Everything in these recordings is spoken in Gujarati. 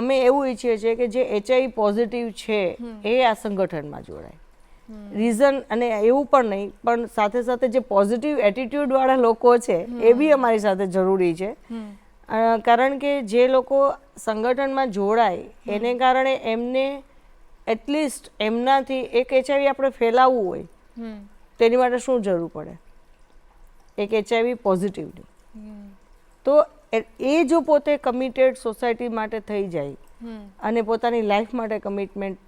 અમે એવું ઈચ્છીએ છીએ કે જે એચઆઈ પોઝિટિવ છે એ આ સંગઠનમાં જોડાય. રીઝન અને એવું પણ નહીં પણ સાથે સાથે જે પોઝિટિવ એટીટ્યુડ વાળા લોકો છે એ બી અમારી સાથે જરૂરી છે. કારણ કે જે લોકો સંગઠનમાં જોડાય એને કારણે એમને એટલીસ્ટ એમનાથી એક એચઆઈવી આપણે ફેલાવવું હોય તેની માટે શું જરૂર પડે? એક એચઆઈવી પોઝિટિવની તો એ જો પોતે કમિટેડ સોસાયટી માટે થઈ જાય અને પોતાની લાઈફ માટે કમિટમેન્ટ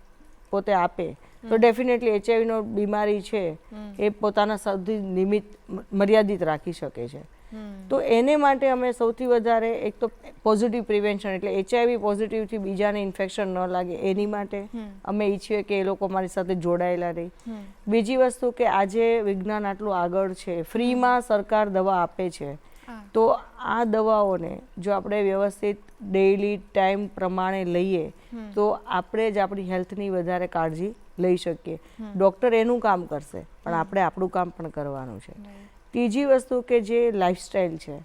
પોતે આપે તો ડેફિનેટલી એચઆઈવીનો બીમારી છે એ પોતાના સૌથી નિમિત્ત મર્યાદિત રાખી શકે છે. તો એને માટે અમે સૌથી વધારે એક તો પોઝિટિવ પ્રિવેન્શન એટલે એચઆઈવી પોઝિટિવથી બીજાને ઇન્ફેક્શન ન લાગે એની માટે અમે ઈચ્છીએ કે એ લોકો મારી સાથે જોડાયેલા રહે. બીજી વસ્તુ કે આજે વિજ્ઞાન આટલું આગળ છે ફ્રીમાં સરકાર દવા આપે છે. તો આ દવાઓને જો આપણે વ્યવસ્થિત ડેઈલી ટાઈમ પ્રમાણે લઈએ તો આપણે જ આપણી હેલ્થની વધારે કાળજી લઈ શકીએ. ડૉક્ટર એનું કામ કરશે પણ આપણે આપણું કામ પણ કરવાનું છે. ત્રીજી વસ્તુ કે જે લાઇફસ્ટાઈલ છે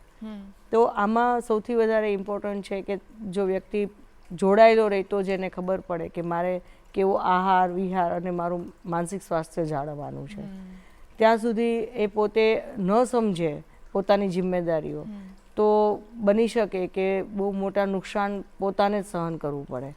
તો આમાં સૌથી વધારે ઇમ્પોર્ટન્ટ છે કે જો વ્યક્તિ જોડાયેલો રહે તો જ એને ખબર પડે કે મારે કેવો આહાર વિહાર અને મારું માનસિક સ્વાસ્થ્ય જાળવવાનું છે. ત્યાં સુધી એ પોતે ન સમજે પોતાની જિમ્મેદારીઓ. તો બની શકે કે બહુ મોટા નુકસાન પોતાને સહન કરવું પડે.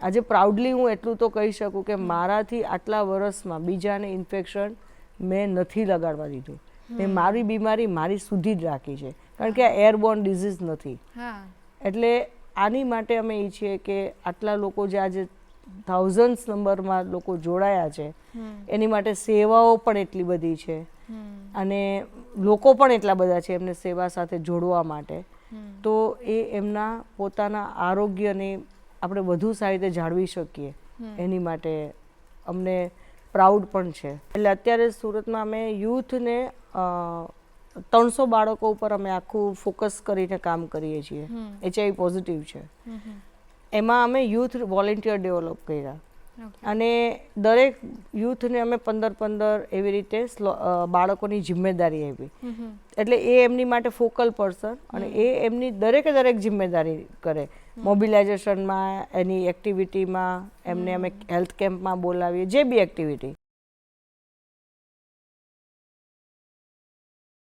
આજે પ્રાઉડલી હું એટલું તો કહી શકું કે મારાથી આટલા વર્ષમાં બીજાને ઇન્ફેક્શન મેં નથી લગાડવા દીધું. મેં મારી બીમારી મારી સુધી જ રાખી છે. કારણ કે આ એરબોર્ન ડિઝીઝ નથી. એટલે આની માટે અમે ઈચ્છીએ કે આટલા લોકો જે આજે થાઉઝન્ડ્સ નંબરમાં લોકો જોડાયા છે એની માટે સેવાઓ પણ એટલી બધી છે. અને લોકો પણ એટલા બધા છે એમને સેવા સાથે જોડવા માટે. તો એ એમના પોતાના આરોગ્યને આપણે વધુ સારી રીતે જાળવી શકીએ. એની માટે અમને પ્રાઉડ પણ છે. એટલે અત્યારે સુરતમાં અમે યુથને ત્રણસો બાળકો ઉપર અમે આખું ફોકસ કરીને કામ કરીએ છીએ. એચઆઈ પોઝિટિવ છે. એમાં અમે યુથ વોલેન્ટિયર ડેવલપ કર્યા. અને દરેક યુથને અમે પંદર પંદર એવી રીતે બાળકોની જિમ્મેદારી આપી. એટલે એ એમની માટે ફોકલ પર્સન અને એ એમની દરેકે દરેક જિમ્મેદારી કરે. મોબિલાઇઝેશનમાં એની એક્ટિવિટીમાં એમને અમે હેલ્થ કેમ્પમાં બોલાવીએ જે બી એક્ટિવિટી.